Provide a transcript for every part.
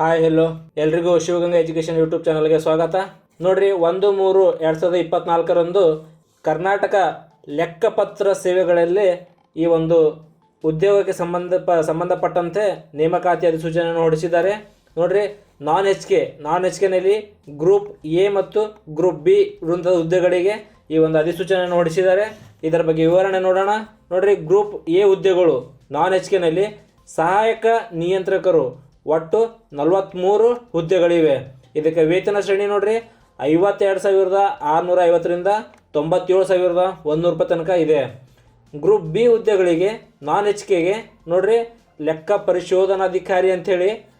Hi hello ಎಲ್ರಿಗೂ Shivaganga education YouTube ಚಾನಲ್ಗೆ ಸ್ವಾಗತ. ನೋಡ್ರಿ, ಒಂದು, ಮೂರು, ಎರಡು ಸಾವಿರದ ಇಪ್ಪತ್ನಾಲ್ಕರಂದು ಕರ್ನಾಟಕ ಲೆಕ್ಕಪತ್ರ ಸೇವೆಗಳಲ್ಲಿ ಈ ಒಂದು ಉದ್ಯೋಗಕ್ಕೆ ಸಂಬಂಧ ಸಂಬಂಧಪಟ್ಟಂತೆ ನೇಮಕಾತಿ ಅಧಿಸೂಚನೆಯನ್ನು ಹೊರಡಿಸಿದ್ದಾರೆ. ನೋಡ್ರಿ non H K non H ಕೆನಲ್ಲಿ group A ಮತ್ತು ಗ್ರೂಪ್ ಬಿ ವೃಂದದ ಹುದ್ದೆಗಳಿಗೆ ಈ ಒಂದು ಅಧಿಸೂಚನೆಯನ್ನು ಹೊರಡಿಸಿದ್ದಾರೆ. ಇದರ ಬಗ್ಗೆ ವಿವರಣೆ ನೋಡೋಣ. ನೋಡ್ರಿ ಗ್ರೂಪ್ ಎ ಹುದ್ದೆಗಳು ನಾನ್ ಎಚ್ ಕೆನಲ್ಲಿ ಸಹಾಯಕ ನಿಯಂತ್ರಕರು ಒಟ್ಟು ನಲವತ್ತ್ಮೂರು ಹುದ್ದೆಗಳಿವೆ. ಇದಕ್ಕೆ ವೇತನ ಶ್ರೇಣಿ ನೋಡ್ರಿ, ಐವತ್ತೆರಡು ಸಾವಿರದ ಆರುನೂರ ಐವತ್ತರಿಂದ ತೊಂಬತ್ತೇಳು ಸಾವಿರದ ಒಂದುನೂರು ರೂಪಾಯಿ ತನಕ ಇದೆ. ಗ್ರೂಪ್ ಬಿ ಹುದ್ದೆಗಳಿಗೆ ನಾನ್ ಎಚ್ ಕೆಗೆ ನೋಡ್ರಿ, ಲೆಕ್ಕ ಪರಿಶೋಧನಾಧಿಕಾರಿ ಅಂಥೇಳಿ.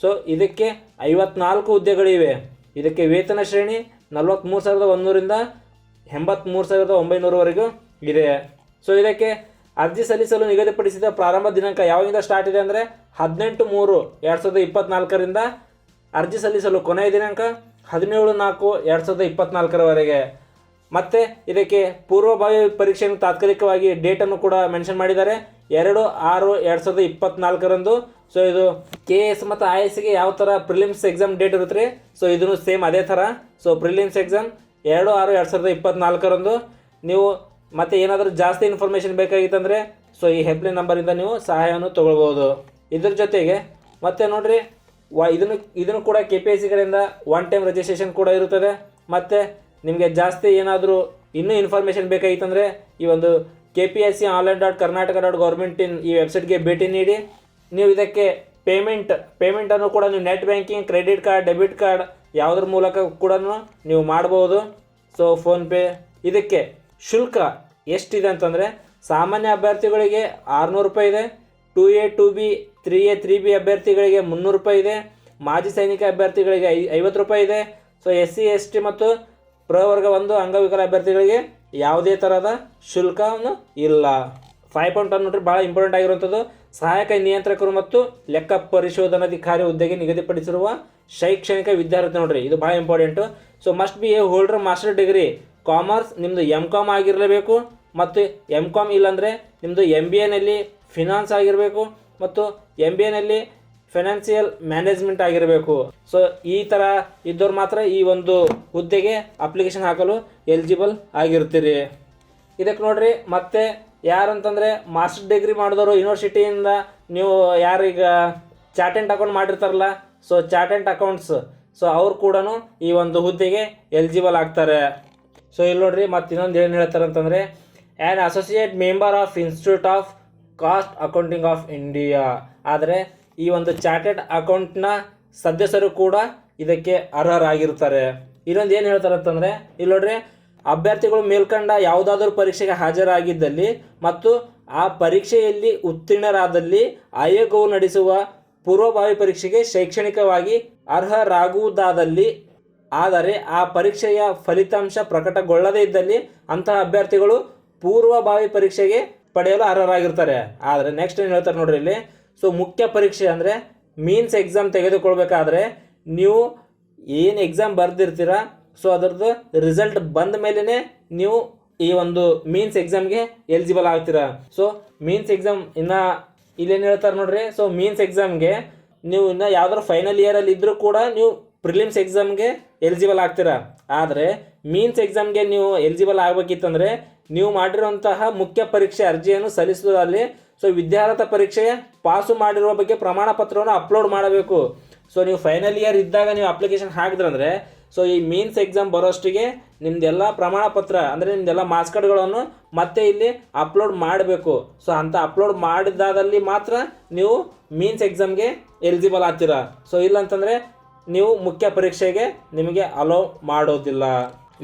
ಸೊ, ಇದಕ್ಕೆ ಐವತ್ನಾಲ್ಕು ಹುದ್ದೆಗಳಿವೆ. ಇದಕ್ಕೆ ವೇತನ ಶ್ರೇಣಿ ನಲ್ವತ್ತ್ಮೂರು ಸಾವಿರದ ಒಂದೂರಿಂದ ಎಂಬತ್ತ್ಮೂರು ಸಾವಿರದ ಒಂಬೈನೂರವರೆಗೂ ಇದೆ. ಸೊ, ಇದಕ್ಕೆ ಅರ್ಜಿ ಸಲ್ಲಿಸಲು ನಿಗದಿಪಡಿಸಿದ ಪ್ರಾರಂಭ ದಿನಾಂಕ ಯಾವಾಗಿಂದ ಸ್ಟಾರ್ಟ್ ಇದೆ ಅಂದರೆ ಹದಿನೆಂಟು ಮೂರು ಎರಡು ಸಾವಿರದ ಇಪ್ಪತ್ನಾಲ್ಕರಿಂದ ಅರ್ಜಿ ಸಲ್ಲಿಸಲು ಕೊನೆಯ ದಿನಾಂಕ ಹದಿನೇಳು ನಾಲ್ಕು ಎರಡು ಸಾವಿರದ ಇಪ್ಪತ್ನಾಲ್ಕರವರೆಗೆ. ಮತ್ತು ಇದಕ್ಕೆ ಪೂರ್ವಭಾವಿ ಪರೀಕ್ಷೆಯನ್ನು ತಾತ್ಕಾಲಿಕವಾಗಿ ಡೇಟನ್ನು ಕೂಡ ಮೆನ್ಷನ್ ಮಾಡಿದ್ದಾರೆ. ಎರಡು ಆರು ಎರಡು ಸಾವಿರದ ಇಪ್ಪತ್ನಾಲ್ಕರಂದು. ಸೊ ಇದು ಕೆ ಎಸ್ ಮತ್ತು ಐ ಎಸ್ಗೆ ಯಾವ ಥರ ಪ್ರಿಲಿಮ್ಸ್ ಎಕ್ಸಾಮ್ ಡೇಟ್ ಇರುತ್ತೆ ರೀ ಸೊ ಇದನ್ನು ಸೇಮ್ ಅದೇ ಥರ ಸೊ ಪ್ರಿಲಿಮ್ಸ್ ಎಕ್ಸಾಮ್ ಎರಡು ಆರು ಎರಡು ಸಾವಿರದ ಇಪ್ಪತ್ನಾಲ್ಕರಂದು. ನೀವು ಮತ್ತೆ ಏನಾದರೂ ಜಾಸ್ತಿ ಇನ್ಫಾರ್ಮೇಷನ್ ಬೇಕಾಗಿತ್ತಂದರೆ ಸೊ ಈ ಹೆಲ್ಪ್ಲೈನ್ ನಂಬರಿಂದ ನೀವು ಸಹಾಯವನ್ನು ತೊಗೊಳ್ಬೋದು. ಇದ್ರ ಜೊತೆಗೆ, ಮತ್ತೆ ನೋಡಿರಿ, ವ ಇದನ್ನು ಇದನ್ನು ಕೂಡ ಕೆ ಪಿ ಎಸ್ ಸಿಗಳಿಂದ ಒನ್ ಟೈಮ್ ರಿಜಿಸ್ಟ್ರೇಷನ್ ಕೂಡ ಇರುತ್ತದೆ. ಮತ್ತು ನಿಮಗೆ ಜಾಸ್ತಿ ಏನಾದರೂ ಇನ್ನೂ ಇನ್ಫಾರ್ಮೇಷನ್ ಬೇಕಾಗಿತ್ತಂದರೆ, ಈ ಒಂದು K P S C online dot Karnataka dot government in ಈ ವೆಬ್ಸೈಟ್ಗೆ ಭೇಟಿ ನೀಡಿ. ನೀವು ಇದಕ್ಕೆ ಪೇಮೆಂಟ್ ಪೇಮೆಂಟನ್ನು ಕೂಡ ನೀವು net banking credit card debit card ಯಾವುದ್ರ ಮೂಲಕ ಕೂಡ ನೀವು ಮಾಡ್ಬೋದು. ಸೊ ಫೋನ್ಪೇ ಇದಕ್ಕೆ ಶುಲ್ಕ ಎಷ್ಟಿದೆ ಅಂತಂದರೆ ಸಾಮಾನ್ಯ ಅಭ್ಯರ್ಥಿಗಳಿಗೆ ಆರುನೂರು ರೂಪಾಯಿ ಇದೆ two A two B three A three B ಅಭ್ಯರ್ಥಿಗಳಿಗೆ ಮುನ್ನೂರು ರೂಪಾಯಿ ಇದೆ, ಮಾಜಿ ಸೈನಿಕ ಅಭ್ಯರ್ಥಿಗಳಿಗೆ ಐ, ಐವತ್ತು ರೂಪಾಯಿ ಇದೆ. So S C S T ಮತ್ತು ಪ್ರವರ್ಗ ಒಂದು ಅಂಗವಿಕಲ ಅಭ್ಯರ್ಥಿಗಳಿಗೆ ಯಾವುದೇ ಥರದ ಶುಲ್ಕವನ್ನು ಇಲ್ಲ. ಫೈವ್ ಪಾಯಿಂಟ್ ಒನ್ ನೋಡ್ರಿ, ಭಾಳ ಇಂಪಾರ್ಟೆಂಟ್ ಆಗಿರುವಂಥದ್ದು. ಸಹಾಯಕ ನಿಯಂತ್ರಕರು ಮತ್ತು ಲೆಕ್ಕ ಪರಿಶೋಧನಾಧಿಕಾರಿ ಹುದ್ದೆಗೆ ನಿಗದಿಪಡಿಸಿರುವ ಶೈಕ್ಷಣಿಕ ವಿದ್ಯಾರ್ಥಿ ನೋಡ್ರಿ, ಇದು ಭಾಳ important so must be a holder master degree commerce ನಿಮ್ಮದು ಎಂ ಕಾಮ್ ಆಗಿರಲೇಬೇಕು, ಮತ್ತು ಎಂ ಕಾಮ್ ಇಲ್ಲಾಂದರೆ ನಿಮ್ಮದು ಎಂ ಬಿ ಎನಲ್ಲಿ ಫಿನಾನ್ಸ್ ಆಗಿರಬೇಕು, ಮತ್ತು ಎಂ ಬಿ ಎನಲ್ಲಿ ಫೈನಾನ್ಸಿಯಲ್ ಮ್ಯಾನೇಜ್ಮೆಂಟ್ ಆಗಿರಬೇಕು. ಸೊ ಈ ಥರ ಇದ್ದವ್ರು ಮಾತ್ರ ಈ ಒಂದು ಹುದ್ದೆಗೆ ಅಪ್ಲಿಕೇಶನ್ ಹಾಕಲು ಎಲಿಜಿಬಲ್ ಆಗಿರ್ತೀರಿ. ಇದಕ್ಕೆ ನೋಡ್ರಿ, ಮತ್ತೆ ಯಾರಂತಂದರೆ ಮಾಸ್ಟರ್ ಡಿಗ್ರಿ ಮಾಡಿದವರು ಯೂನಿವರ್ಸಿಟಿಯಿಂದ ನೀವು ಯಾರೀಗ ಚಾರ್ಟೆಂಟ್ ಅಕೌಂಟ್ ಮಾಡಿರ್ತಾರಲ್ಲ ಸೊ ಚಾರ್ಟೆಂಟ್ ಅಕೌಂಟ್ಸ್ ಸೊ ಅವ್ರು ಕೂಡ ಈ ಒಂದು ಹುದ್ದೆಗೆ ಎಲಿಜಿಬಲ್ ಆಗ್ತಾರೆ. ಸೊ ಇಲ್ಲಿ ನೋಡ್ರಿ, ಮತ್ತೆ ಇನ್ನೊಂದು ಏನು ಹೇಳ್ತಾರೆ ಅಂತಂದರೆ an associate member of institute of cost accounting of India ಆದರೆ, ಈ ಒಂದು ಚಾರ್ಟೆಡ್ ಅಕೌಂಟ್ನ ಸದಸ್ಯರು ಕೂಡ ಇದಕ್ಕೆ ಅರ್ಹರಾಗಿರ್ತಾರೆ ಇನ್ನೊಂದು ಏನು ಹೇಳ್ತಾರೆ ಅಂತಂದರೆ, ಇಲ್ಲಿ ನೋಡ್ರಿ, ಅಭ್ಯರ್ಥಿಗಳು ಮೇಲ್ಕಂಡ ಯಾವುದಾದ್ರೂ ಪರೀಕ್ಷೆಗೆ ಹಾಜರಾಗಿದ್ದಲ್ಲಿ ಮತ್ತು ಆ ಪರೀಕ್ಷೆಯಲ್ಲಿ ಉತ್ತೀರ್ಣರಾದಲ್ಲಿ ಆಯೋಗವು ನಡೆಸುವ ಪೂರ್ವಭಾವಿ ಪರೀಕ್ಷೆಗೆ ಶೈಕ್ಷಣಿಕವಾಗಿ ಅರ್ಹರಾಗುವುದಾದಲ್ಲಿ ಆದರೆ ಆ ಪರೀಕ್ಷೆಯ ಫಲಿತಾಂಶ ಪ್ರಕಟಗೊಳ್ಳದೇ ಇದ್ದಲ್ಲಿ ಅಂತಹ ಅಭ್ಯರ್ಥಿಗಳು ಪೂರ್ವಭಾವಿ ಪರೀಕ್ಷೆಗೆ ಪಡೆಯಲು ಅರ್ಹರಾಗಿರ್ತಾರೆ. ಆದರೆ ನೆಕ್ಸ್ಟ್ ಏನು ಹೇಳ್ತಾರೆ ನೋಡ್ರಿ ಇಲ್ಲಿ. ಸೊ ಮುಖ್ಯ ಪರೀಕ್ಷೆ ಅಂದರೆ ಮೀನ್ಸ್ ಎಕ್ಸಾಮ್ ತೆಗೆದುಕೊಳ್ಬೇಕಾದ್ರೆ ನೀವು ಏನು ಎಕ್ಸಾಮ್ ಬರೆದಿರ್ತೀರ ಸೊ ಅದರದ್ದು ರಿಸಲ್ಟ್ ಬಂದ ಮೇಲೇ ನೀವು ಈ ಒಂದು ಮೀನ್ಸ್ ಎಕ್ಸಾಮ್ಗೆ ಎಲಿಜಿಬಲ್ ಆಗ್ತೀರ. ಸೊ ಮೀನ್ಸ್ ಎಕ್ಸಾಮ್ ಇನ್ನು ಇಲ್ಲೇನು ಹೇಳ್ತಾರೆ ನೋಡ್ರಿ. ಸೊ ಮೀನ್ಸ್ ಎಕ್ಸಾಮ್ಗೆ ನೀವು ಇನ್ನು ಯಾವ್ದಾದ್ರು ಫೈನಲ್ ಇಯರಲ್ಲಿ ಇದ್ದರೂ ಕೂಡ ನೀವು ಪ್ರಿಲಿಮ್ಸ್ ಎಕ್ಸಾಮ್ಗೆ ಎಲಿಜಿಬಲ್ ಆಗ್ತೀರಾ? ಆದರೆ ಮೀನ್ಸ್ ಎಕ್ಸಾಮ್ಗೆ ನೀವು ಎಲಿಜಿಬಲ್ ಆಗಬೇಕಿತ್ತಂದರೆ, ನೀವು ಮಾಡಿರುವಂತಹ ಮುಖ್ಯ ಪರೀಕ್ಷೆ ಅರ್ಜಿಯನ್ನು ಸಲ್ಲಿಸುವುದಲ್ಲಿ ಸೊ ವಿದ್ಯಾರ್ಹತ ಪರೀಕ್ಷೆಯ ಪಾಸು ಮಾಡಿರುವ ಬಗ್ಗೆ ಪ್ರಮಾಣ ಪತ್ರವನ್ನು ಅಪ್ಲೋಡ್ ಮಾಡಬೇಕು. ಸೊ ನೀವು ಫೈನಲ್ ಇಯರ್ ಇದ್ದಾಗ ನೀವು ಅಪ್ಲಿಕೇಶನ್ ಹಾಕಿದ್ರಂದ್ರೆ ಸೊ ಈ ಮೀನ್ಸ್ ಎಕ್ಸಾಮ್ ಬರೋಷ್ಟಿಗೆ ನಿಮ್ದೆಲ್ಲ ಪ್ರಮಾಣ ಪತ್ರ ಅಂದರೆ ನಿಮ್ದೆಲ್ಲ ಮಾರ್ಕ್ಸ್ ಮತ್ತೆ ಇಲ್ಲಿ ಅಪ್ಲೋಡ್ ಮಾಡಬೇಕು. ಸೊ ಅಂತ ಅಪ್ಲೋಡ್ ಮಾಡಿದಾದಲ್ಲಿ ಮಾತ್ರ ನೀವು ಮೀನ್ಸ್ ಎಕ್ಸಾಮ್ಗೆ ಎಲಿಜಿಬಲ್ ಆಗ್ತೀರಾ? ಸೊ ಇಲ್ಲಂತಂದರೆ ನೀವು ಮುಖ್ಯ ಪರೀಕ್ಷೆಗೆ ನಿಮಗೆ ಅಲೋ ಮಾಡೋದಿಲ್ಲ.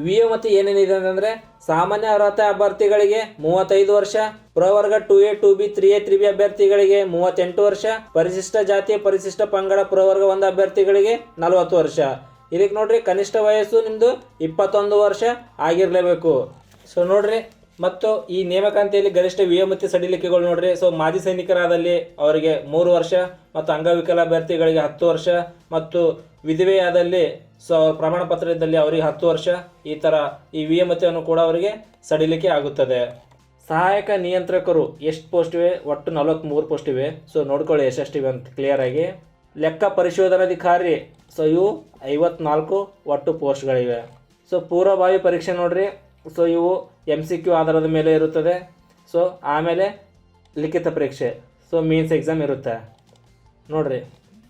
ವಿ ಎ ಮತ್ತು ಏನೇನಿದೆ ಅಂತಂದರೆ, ಸಾಮಾನ್ಯ ಅರ್ಹತೆ ಅಭ್ಯರ್ಥಿಗಳಿಗೆ ಮೂವತ್ತೈದು ವರ್ಷ, ಪ್ರವರ್ಗ two A two B three A three B ಅಭ್ಯರ್ಥಿಗಳಿಗೆ ಮೂವತ್ತೆಂಟು ವರ್ಷ, ಪರಿಶಿಷ್ಟ ಜಾತಿ, ಪರಿಶಿಷ್ಟ ಪಂಗಡ, ಪ್ರವರ್ಗ ಒಂದು ಅಭ್ಯರ್ಥಿಗಳಿಗೆ ನಲವತ್ತು ವರ್ಷ. ಇದಕ್ಕೆ ನೋಡ್ರಿ, ಕನಿಷ್ಠ ವಯಸ್ಸು ನಿಮ್ಮದು ಇಪ್ಪತ್ತೊಂದು ವರ್ಷ ಆಗಿರಲೇಬೇಕು. ಸೊ ನೋಡ್ರಿ ಮತ್ತು ಈ ನೇಮಕಾಂತಿಯಲ್ಲಿ ಗರಿಷ್ಠ ವಿಯೋಮತಿ ಸಡಿಲಿಕೆಗಳು ನೋಡ್ರಿ. ಸೊ ಮಾಜಿ ಸೈನಿಕರಾದಲ್ಲಿ ಅವರಿಗೆ ಮೂರು ವರ್ಷ ಮತ್ತು ಅಂಗವಿಕಲ ಅಭ್ಯರ್ಥಿಗಳಿಗೆ ಹತ್ತು ವರ್ಷ ಮತ್ತು ವಿಧವೆಯಾದಲ್ಲಿ ಸೊ, ಅವ್ರ ಪ್ರಮಾಣ ಪತ್ರ ಇದ್ದಲ್ಲಿ ಅವರಿಗೆ ಹತ್ತು ವರ್ಷ. ಈ ಥರ ಈ ವಿ ಕೂಡ ಅವರಿಗೆ ಸಡಿಲಿಕೆ ಆಗುತ್ತದೆ. ಸಹಾಯಕ ನಿಯಂತ್ರಕರು ಎಷ್ಟು ಪೋಸ್ಟ್ ಇವೆ? ಒಟ್ಟು ನಲವತ್ತ್ಮೂರು ಪೋಸ್ಟ್ ಇವೆ. ಸೊ ನೋಡ್ಕೊಳ್ಳಿ ಎಷ್ಟೆಷ್ಟಿವೆ ಅಂತ ಕ್ಲಿಯರ್ ಆಗಿ. ಲೆಕ್ಕ ಪರಿಶೋಧನಾಧಿಕಾರಿ ಸೊ ಇವು ಐವತ್ನಾಲ್ಕು ಒಟ್ಟು ಪೋಸ್ಟ್ಗಳಿವೆ ಸೊ ಪೂರ್ವಭಾವಿ ಪರೀಕ್ಷೆ ನೋಡ್ರಿ. ಸೊ ಇವು ಎಂ ಸಿ ಕ್ಯೂ ಆಧಾರದ ಮೇಲೆ ಇರುತ್ತದೆ. ಸೊ ಆಮೇಲೆ ಲಿಖಿತ ಪರೀಕ್ಷೆ. ಸೊ ಮೀನ್ಸ್ ಎಕ್ಸಾಮ್ ಇರುತ್ತೆ. ನೋಡ್ರಿ.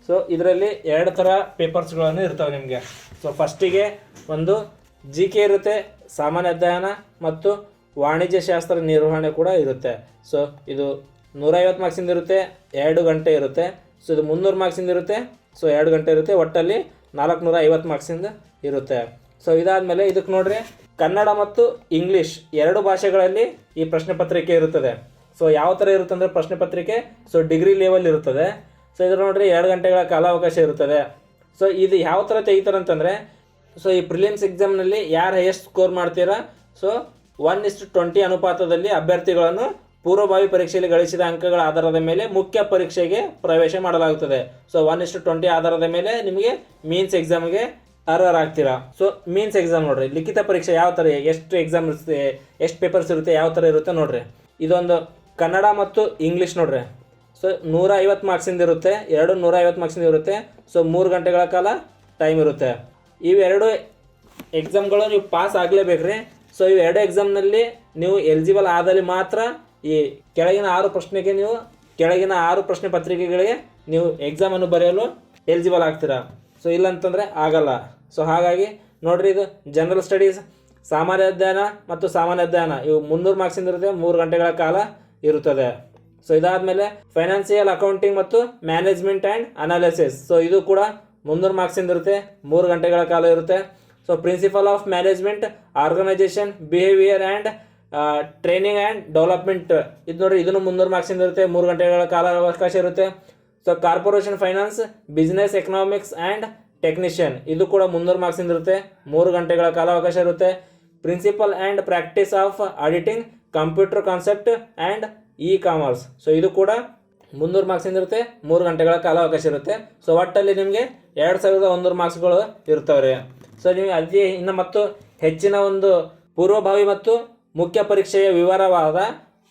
ಸೊ ಇದರಲ್ಲಿ ಎರಡು ಥರ ಪೇಪರ್ಸ್ಗಳನ್ನು ಇರ್ತವೆ ನಿಮಗೆ. ಸೊ ಫಸ್ಟಿಗೆ ಒಂದು ಜಿ ಕೆ ಇರುತ್ತೆ, ಸಾಮಾನ್ಯ ಅಧ್ಯಯನ ಮತ್ತು ವಾಣಿಜ್ಯ ಶಾಸ್ತ್ರ ನಿರ್ವಹಣೆ ಕೂಡ ಇರುತ್ತೆ. ಸೊ ಇದು ನೂರೈವತ್ತು ಮಾರ್ಕ್ಸಿಂದ ಇರುತ್ತೆ, ಎರಡು ಗಂಟೆ ಇರುತ್ತೆ. ಸೊ ಇದು ಮುನ್ನೂರು ಮಾರ್ಕ್ಸಿಂದ ಇರುತ್ತೆ ಸೊ ಎರಡು ಗಂಟೆ ಇರುತ್ತೆ. ಒಟ್ಟಲ್ಲಿ ನಾಲ್ಕುನೂರ ಐವತ್ತು ಮಾರ್ಕ್ಸಿಂದ ಇರುತ್ತೆ. ಸೊ ಇದಾದಮೇಲೆ ಇದಕ್ಕೆ ನೋಡ್ರಿ, ಕನ್ನಡ ಮತ್ತು ಇಂಗ್ಲೀಷ್ ಎರಡು ಭಾಷೆಗಳಲ್ಲಿ ಈ ಪ್ರಶ್ನೆ ಪತ್ರಿಕೆ ಇರುತ್ತದೆ. ಸೊ ಯಾವ ಥರ ಇರುತ್ತೆ ಅಂದರೆ ಪ್ರಶ್ನೆ ಪತ್ರಿಕೆ? ಸೊ ಡಿಗ್ರಿ ಲೆವೆಲ್ ಇರುತ್ತದೆ. ಸೊ ಇದ್ರ ನೋಡ್ರಿ ಎರಡು ಗಂಟೆಗಳ ಕಾಲಾವಕಾಶ ಇರುತ್ತದೆ. ಸೊ ಇದು ಯಾವ ಥರ ತೆಗಿತಾರೆ ಅಂತಂದರೆ ಸೊ ಈ ಪ್ರಿಲಿಮ್ಸ್ ಎಕ್ಸಾಮ್ನಲ್ಲಿ ಯಾರು ಹೈಯೆಸ್ಟ್ ಸ್ಕೋರ್ ಮಾಡ್ತೀರಾ? So one is to twenty ಅನುಪಾತದಲ್ಲಿ ಅಭ್ಯರ್ಥಿಗಳನ್ನು ಪೂರ್ವಭಾವಿ ಪರೀಕ್ಷೆಯಲ್ಲಿ ಗಳಿಸಿದ ಅಂಕಗಳ ಆಧಾರದ ಮೇಲೆ ಮುಖ್ಯ ಪರೀಕ್ಷೆಗೆ ಪ್ರವೇಶ ಮಾಡಲಾಗುತ್ತದೆ. ಸೊ ಒನ್ ಇಸ್ಟ್ ಟ್ವೆಂಟಿ ಆಧಾರದ ಮೇಲೆ ನಿಮಗೆ ಮೀನ್ಸ್ ಎಕ್ಸಾಮ್ಗೆ ಅರ್ಹರಾಗ್ತೀರಾ ಸೊ ಮೀನ್ಸ್ ಎಕ್ಸಾಮ್ ನೋಡ್ರಿ. ಲಿಖಿತ ಪರೀಕ್ಷೆ ಯಾವ ಥರ ಎಷ್ಟು ಎಕ್ಸಾಮ್ ಇರುತ್ತೆ, ಎಷ್ಟು ಪೇಪರ್ಸ್ ಇರುತ್ತೆ, ಯಾವ ಥರ ಇರುತ್ತೆ ನೋಡ್ರಿ. ಇದೊಂದು ಕನ್ನಡ ಮತ್ತು ಇಂಗ್ಲೀಷ್ ನೋಡ್ರಿ. ಸೊ ನೂರ ಐವತ್ತು ಮಾರ್ಕ್ಸಿಂದ ಇರುತ್ತೆ, ಎರಡು ನೂರ ಐವತ್ತು ಮಾರ್ಕ್ಸಿಂದ ಇರುತ್ತೆ. ಸೊ ಮೂರು ಗಂಟೆಗಳ ಕಾಲ ಟೈಮ್ ಇರುತ್ತೆ. ಇವೆರಡು ಎಕ್ಸಾಮ್ಗಳು ನೀವು ಪಾಸ್ ಆಗಲೇಬೇಕ್ರಿ. ಸೊ ಇವೆರಡು ಎಕ್ಸಾಮ್ನಲ್ಲಿ ನೀವು ಎಲಿಜಿಬಲ್ ಆದಲ್ಲಿ ಮಾತ್ರ ಈ ಕೆಳಗಿನ ಆರು ಪ್ರಶ್ನೆಗೆ ನೀವು, ಕೆಳಗಿನ ಆರು ಪ್ರಶ್ನೆ ಪತ್ರಿಕೆಗಳಿಗೆ ನೀವು ಎಕ್ಸಾಮನ್ನು ಬರೆಯಲು ಎಲಿಜಿಬಲ್ ಆಗ್ತೀರಾ. ಸೊ ಇಲ್ಲಂತಂದರೆ ಆಗಲ್ಲ. ಸೊ ಹಾಗಾಗಿ ನೋಡ್ರಿ ಇದು ಜನರಲ್ ಸ್ಟಡೀಸ್ ಸಾಮಾನ್ಯ ಅಧ್ಯಯನ ಮತ್ತು ಸಾಮಾನ್ಯ ಅಧ್ಯಯನ. ಇವು ಮುನ್ನೂರು ಮಾರ್ಕ್ಸಿಂದ ಇರುತ್ತೆ, ಮೂರು ಗಂಟೆಗಳ ಕಾಲ ಇರುತ್ತದೆ. ಸೊ ಇದಾದಮೇಲೆ ಫೈನಾನ್ಸಿಯಲ್ ಅಕೌಂಟಿಂಗ್ ಮತ್ತು ಮ್ಯಾನೇಜ್ಮೆಂಟ್ ಆ್ಯಂಡ್ ಅನಾಲಿಸಿಸ್ ಸೊ ಇದು ಕೂಡ ಮುನ್ನೂರು ಮಾರ್ಕ್ಸಿಂದ ಇರುತ್ತೆ, ಮೂರು ಗಂಟೆಗಳ ಕಾಲ ಇರುತ್ತೆ. So principal of management organisation behaviour and training and development ಇದು ನೋಡ್ರಿ, ಇದನ್ನು ಮುನ್ನೂರು ಮಾರ್ಕ್ಸಿಂದ ಇರುತ್ತೆ, ಮೂರು ಗಂಟೆಗಳ ಕಾಲ ಅವಕಾಶ ಇರುತ್ತೆ. So corporation finance business economics and technician. ಇದು ಕೂಡ ಮುನ್ನೂರು ಮಾರ್ಕ್ಸಿಂದ ಇರುತ್ತೆ. ಮೂರು ಗಂಟೆಗಳ ಕಾಲಾವಕಾಶ ಇರುತ್ತೆ. Principal and practice of auditing computer concept and e commerce so ಇದು ಕೂಡ ಮುನ್ನೂರು ಮಾರ್ಕ್ಸಿಂದ ಇರುತ್ತೆ. ಮೂರು ಗಂಟೆಗಳ ಕಾಲಾವಕಾಶ ಇರುತ್ತೆ. ಸೊ ಒಟ್ಟಲ್ಲಿ ನಿಮಗೆ ಎರಡು ಸಾವಿರದ ಒಂದೂರು ಮಾರ್ಕ್ಸ್ಗಳು ಇರ್ತವೆ ಸೊ ನೀವು ಅಲ್ಲಿ ಇನ್ನು ಮತ್ತು ಹೆಚ್ಚಿನ ಒಂದು ಪೂರ್ವಭಾವಿ ಮತ್ತು ಮುಖ್ಯ ಪರೀಕ್ಷೆಯ ವಿವರವಾದ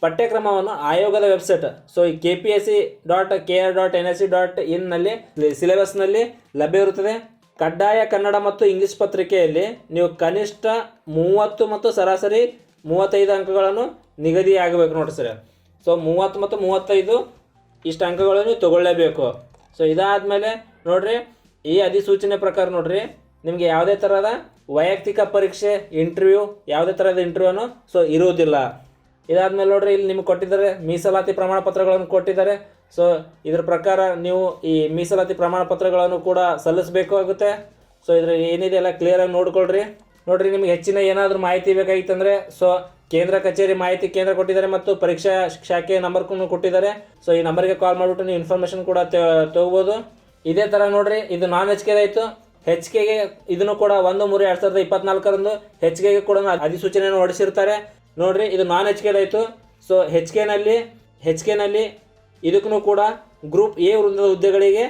ಪಠ್ಯಕ್ರಮವನ್ನು ಆಯೋಗದ ವೆಬ್ಸೈಟ್. ಸೊ ಈ K P S C dot K R dot N S C dot ಇನ್ನಲ್ಲಿ ಸಿಲೆಬಸ್ನಲ್ಲಿ ಲಭ್ಯ ಇರುತ್ತದೆ. ಕಡ್ಡಾಯ ಕನ್ನಡ ಮತ್ತು ಇಂಗ್ಲಿಷ್ ಪತ್ರಿಕೆಯಲ್ಲಿ ನೀವು ಕನಿಷ್ಠ ಮೂವತ್ತು ಮತ್ತು ಸರಾಸರಿ ಮೂವತ್ತೈದು ಅಂಕಗಳನ್ನು ನಿಗದಿಯಾಗಬೇಕು ನೋಡಿ ಸರ್. ಸೊ ಮೂವತ್ತು ಮತ್ತು ಮೂವತ್ತೈದು ಇಷ್ಟು ಅಂಕಗಳನ್ನು ನೀವು ತಗೊಳ್ಳೇಬೇಕು. ಸೊ ಇದಾದಮೇಲೆ ನೋಡ್ರಿ, ಈ ಅಧಿಸೂಚನೆ ಪ್ರಕಾರ ನೋಡ್ರಿ, ನಿಮಗೆ ಯಾವುದೇ ಥರದ ವೈಯಕ್ತಿಕ ಪರೀಕ್ಷೆ ಇಂಟರ್ವ್ಯೂ ಯಾವುದೇ ಥರದ ಇಂಟರ್ವ್ಯೂನು ಸೊ ಇರುವುದಿಲ್ಲ. ಇದಾದ್ಮೇಲೆ ನೋಡ್ರಿ, ಇಲ್ಲಿ ನಿಮ್ಗೆ ಕೊಟ್ಟಿದ್ದಾರೆ ಮೀಸಲಾತಿ ಪ್ರಮಾಣ ಪತ್ರಗಳನ್ನು ಕೊಟ್ಟಿದ್ದಾರೆ. ಸೊ ಇದ್ರ ಪ್ರಕಾರ ನೀವು ಈ ಮೀಸಲಾತಿ ಪ್ರಮಾಣ ಪತ್ರಗಳನ್ನು ಕೂಡ ಸಲ್ಲಿಸಬೇಕಾಗುತ್ತೆ ಸೊ ಇದ್ರ ಏನಿದೆ ಎಲ್ಲ ಕ್ಲಿಯರಾಗಿ ನೋಡ್ಕೊಳ್ರಿ. ನೋಡ್ರಿ, ನಿಮ್ಗೆ ಹೆಚ್ಚಿನ ಏನಾದರೂ ಮಾಹಿತಿ ಬೇಕಾಗಿತ್ತಂದರೆ ಸೊ ಕೇಂದ್ರ ಕಚೇರಿ ಮಾಹಿತಿ ಕೇಂದ್ರ ಕೊಟ್ಟಿದ್ದಾರೆ ಮತ್ತು ಪರೀಕ್ಷಾ ಶಾಖೆ ನಂಬರ್ ಕೊಟ್ಟಿದ್ದಾರೆ. ಸೊ ಈ ನಂಬರ್ಗೆ ಕಾಲ್ ಮಾಡಿಬಿಟ್ಟು ನೀವು ಇನ್ಫಾರ್ಮೇಷನ್ ಕೂಡ ತಗೋಬೋದು. ಇದೇ ಥರ ನೋಡ್ರಿ, ಇದು ನಾನ್ ಎಚ್ ಆಯಿತು ಹೆಚ್ ಕೆಗೆ ಇದನ್ನು ಕೂಡ ಒಂದು ಮೂರು ಎರಡು ಸಾವಿರದ ಇಪ್ಪತ್ನಾಲ್ಕರಂದು ಹೆಚ್ ಕೆಗೆ ಕೂಡ ಅಧಿಸೂಚನೆಯನ್ನು ಹೊರಡಿಸಿರ್ತಾರೆ. ನೋಡ್ರಿ, ಇದು ನಾನ್ ಹೆಚ್ ಆಯಿತು. ಸೊ ಹೆಚ್ ಕೆನಲ್ಲಿ ಹೆಚ್ ಕೆನಲ್ಲಿ ಇದಕ್ಕೂ ಕೂಡ ಗ್ರೂಪ್ ಎ ವೃಂದದ ಹುದ್ದೆಗಳಿಗೆ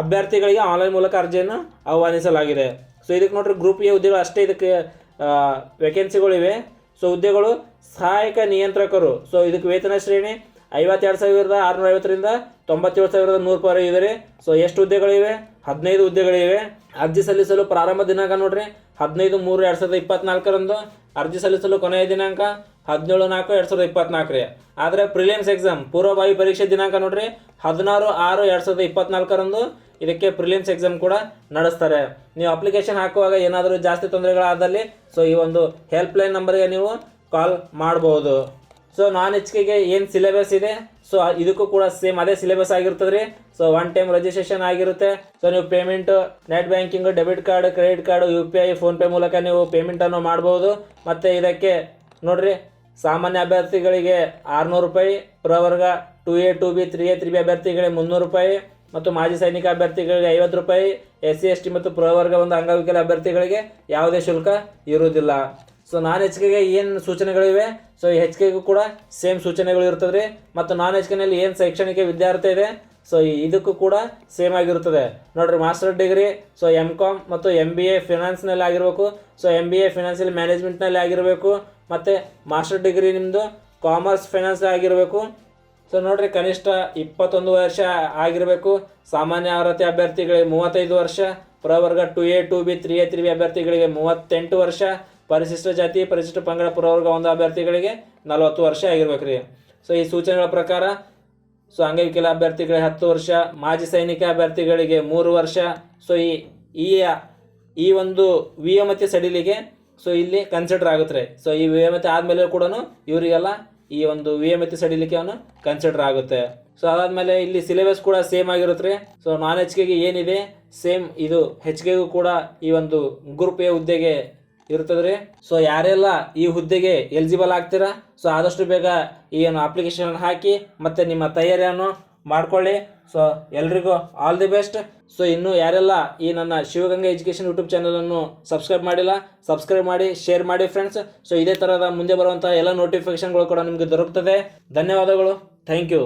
ಅಭ್ಯರ್ಥಿಗಳಿಗೆ ಆನ್ಲೈನ್ ಮೂಲಕ ಅರ್ಜಿಯನ್ನು ಆಹ್ವಾನಿಸಲಾಗಿದೆ. ಸೊ ಇದಕ್ಕೆ ನೋಡ್ರಿ ಗ್ರೂಪ್ ಎ ಹುದ್ದೆಗಳು ಅಷ್ಟೇ ಇದಕ್ಕೆ ವೇಕೆನ್ಸಿಗಳಿವೆ ಸೊ ಹುದ್ದೆಗಳು ಸಹಾಯಕ ನಿಯಂತ್ರಕರು. ಸೊ ಇದಕ್ಕೆ ವೇತನ ಶ್ರೇಣಿ ಐವತ್ತೆರಡು ಸಾವಿರದ ಆರುನೂರ ಐವತ್ತರಿಂದ ತೊಂಬತ್ತೇಳು ಸಾವಿರದ ನೂರು ರೂಪಾಯಿ ಇದೆ ಸೊ ಎಷ್ಟು ಹುದ್ದೆಗಳಿವೆ? ಹದಿನೈದು ಹುದ್ದೆಗಳಿವೆ. ಅರ್ಜಿ ಸಲ್ಲಿಸಲು ಪ್ರಾರಂಭ ದಿನಾಂಕ ನೋಡ್ರಿ ಹದಿನೈದು, ಮೂರು, ಎರಡು ಸಾವಿರದ ಇಪ್ಪತ್ನಾಲ್ಕರಂದು ಅರ್ಜಿ ಸಲ್ಲಿಸಲು ಕೊನೆಯ ದಿನಾಂಕ ಹದಿನೇಳು, ನಾಲ್ಕು, ಎರಡು ಸಾವಿರದ ಇಪ್ಪತ್ನಾಲ್ಕರಿ. ಆದರೆ ಪ್ರಿಲಿಮ್ಸ್ ಎಕ್ಸಾಮ್, ಪೂರ್ವಭಾವಿ ಪರೀಕ್ಷೆ ದಿನಾಂಕ ನೋಡ್ರಿ, ಹದಿನಾರು, ಆರು, ಎರಡು ಸಾವಿರದ ಇಪ್ಪತ್ನಾಲ್ಕರಂದು ಇದಕ್ಕೆ ಪ್ರಿಲಿಮ್ಸ್ ಎಕ್ಸಾಮ್ ಕೂಡ ನಡೆಸ್ತಾರೆ. ನೀವು ಅಪ್ಲಿಕೇಶನ್ ಹಾಕುವಾಗ ಏನಾದರೂ ಜಾಸ್ತಿ ತೊಂದರೆಗಳಾದಲ್ಲಿ, ಸೊ ಈ ಒಂದು ಹೆಲ್ಪ್ಲೈನ್ ನಂಬರ್ಗೆ ನೀವು ಕಾಲ್ ಮಾಡ್ಬೋದು. ಸೊ ನಾನ್ ಎಚ್ ಕೆಗೆ ಏನು ಸಿಲೆಬಸ್ ಇದೆ? ಸೊ ಇದಕ್ಕೂ ಕೂಡ ಸೇಮ್ ಅದೇ ಸಿಲೆಬಸ್ ಆಗಿರ್ತದೆ ರೀ ಸೊ ಒನ್ ಟೈಮ್ ರಿಜಿಸ್ಟ್ರೇಷನ್ ಆಗಿರುತ್ತೆ. ಸೊ ನೀವು payment net banking debit card credit card U P I PhonePe ಮೂಲಕ ನೀವು ಪೇಮೆಂಟನ್ನು ಮಾಡ್ಬೋದು. ಮತ್ತು ಇದಕ್ಕೆ ನೋಡ್ರಿ, ಸಾಮಾನ್ಯ ಅಭ್ಯರ್ಥಿಗಳಿಗೆ ಆರುನೂರು ರೂಪಾಯಿ, ಪ್ರವರ್ಗ two A two B three A three B ಅಭ್ಯರ್ಥಿಗಳಿಗೆ ಮುನ್ನೂರು ರೂಪಾಯಿ, ಮತ್ತು ಮಾಜಿ ಸೈನಿಕ ಅಭ್ಯರ್ಥಿಗಳಿಗೆ ಐವತ್ತು ರೂಪಾಯಿ ಎಸ್ ಸಿ ಎಸ್ ಟಿ ಮತ್ತು ಪ್ರವರ್ಗ ಒಂದು ಅಂಗವಿಕಲ ಅಭ್ಯರ್ಥಿಗಳಿಗೆ ಯಾವುದೇ ಶುಲ್ಕ ಇರುವುದಿಲ್ಲ. ಸೊ ನಾನ್ ಎಚ್ ಕೆಗೆ ಏನು ಸೂಚನೆಗಳಿವೆ ಸೊ ಹೆಚ್ ಕೆಗೂ ಕೂಡ ಸೇಮ್ ಸೂಚನೆಗಳು ಇರ್ತದೆ ರೀ ಮತ್ತು ನಾನ್ ಎಚ್ ಕೆನಲ್ಲಿ ಏನು ಶೈಕ್ಷಣಿಕ ವಿದ್ಯಾರ್ಥಿ ಇದೆ? ಸೊ ಇದಕ್ಕೂ ಕೂಡ ಸೇಮ್ ಆಗಿರುತ್ತದೆ ನೋಡ್ರಿ master degree so M com ಮತ್ತು ಎಂ ಬಿ ಎ ಫಿನಾನ್ಸ್ನಲ್ಲಿ ಆಗಿರಬೇಕು. So M B A financial ಮ್ಯಾನೇಜ್ಮೆಂಟ್ನಲ್ಲಿ ಆಗಿರಬೇಕು. ಮತ್ತು ಮಾಸ್ಟರ್ ಡಿಗ್ರಿ ನಿಮ್ಮದು ಕಾಮರ್ಸ್ ಫೈನಾನ್ಸ್ ಆಗಿರಬೇಕು. ಸೊ ನೋಡ್ರಿ, ಕನಿಷ್ಠ ಇಪ್ಪತ್ತೊಂದು ವರ್ಷ ಆಗಿರಬೇಕು. ಸಾಮಾನ್ಯ ಅರ್ಹತೆ ಅಭ್ಯರ್ಥಿಗಳಿಗೆ ಮೂವತ್ತೈದು ವರ್ಷ. ಪ್ರವರ್ಗ two A two B three A three B ಅಭ್ಯರ್ಥಿಗಳಿಗೆ ಮೂವತ್ತೆಂಟು ವರ್ಷ. ಪರಿಶಿಷ್ಟ ಜಾತಿ, ಪರಿಶಿಷ್ಟ ಪಂಗಡ, ಪುರವರ್ಗ ಒಂದು ಅಭ್ಯರ್ಥಿಗಳಿಗೆ ನಲವತ್ತು ವರ್ಷ ಆಗಿರ್ಬೇಕು ರೀ. ಸೊ ಈ ಸೂಚನೆಗಳ ಪ್ರಕಾರ ಸೊ ಅಂಗವಿಕಲ ಅಭ್ಯರ್ಥಿಗಳಿಗೆ ಹತ್ತು ವರ್ಷ, ಮಾಜಿ ಸೈನಿಕ ಅಭ್ಯರ್ಥಿಗಳಿಗೆ ಮೂರು ವರ್ಷ ಸೊ ಈ ಈ ಒಂದು ವಿಯಮತಿ ಸಡಿಲಿಗೆ ಸೊ ಇಲ್ಲಿ ಕನ್ಸಿಡರ್ ಆಗುತ್ತೆ ಸೊ ಈ ವಿಯಮತಿ ಆದಮೇಲೆ ಕೂಡ ಇವರಿಗೆಲ್ಲ ಈ ಒಂದು ವಿಯಮತಿ ಸಡಿಲಿಕ್ಕೆ ಅವನು ಕನ್ಸಿಡರ್ ಆಗುತ್ತೆ. ಸೊ ಅದಾದಮೇಲೆ ಇಲ್ಲಿ ಸಿಲೆಬಸ್ ಕೂಡ ಸೇಮ್ ಆಗಿರುತ್ತೆ ಸೊ ನಾನ್ ಎಚ್ ಕೆಗೆ ಏನಿದೆ ಸೇಮ್ ಇದು ಹೆಚ್ ಕೆಗೂ ಕೂಡ ಈ ಒಂದು ಗ್ರೂಪ್ ಎ ಹುದ್ದೆಗೆ ಇರ್ತದೆ ರೀ ಸೊ ಯಾರೆಲ್ಲ ಈ ಹುದ್ದೆಗೆ ಎಲಿಜಿಬಲ್ ಆಗ್ತೀರಾ? ಸೊ ಆದಷ್ಟು ಬೇಗ ಈ ಏನು ಅಪ್ಲಿಕೇಶನ್ ಹಾಕಿ, ಮತ್ತು ನಿಮ್ಮ ತಯಾರಿಯನ್ನು ಮಾಡ್ಕೊಳ್ಳಿ. ಸೊ ಎಲ್ರಿಗೂ ಆಲ್ ದಿ ಬೆಸ್ಟ್ ಸೊ ಇನ್ನು ಯಾರೆಲ್ಲ ಈ ನನ್ನ ಶಿವಗಂಗಾ ಎಜುಕೇಷನ್ ಯೂಟ್ಯೂಬ್ ಚಾನಲನ್ನು ಸಬ್ಸ್ಕ್ರೈಬ್ ಮಾಡಿಲ್ಲ ಸಬ್ಸ್ಕ್ರೈಬ್ ಮಾಡಿ ಶೇರ್ ಮಾಡಿ ಫ್ರೆಂಡ್ಸ್ ಸೊ ಇದೇ ಥರದ ಮುಂದೆ ಬರುವಂಥ ಎಲ್ಲ ನೋಟಿಫಿಕೇಶನ್ಗಳು ಕೂಡ ನಿಮಗೆ ದೊರಕುತ್ತದೆ ಧನ್ಯವಾದಗಳು. Thank you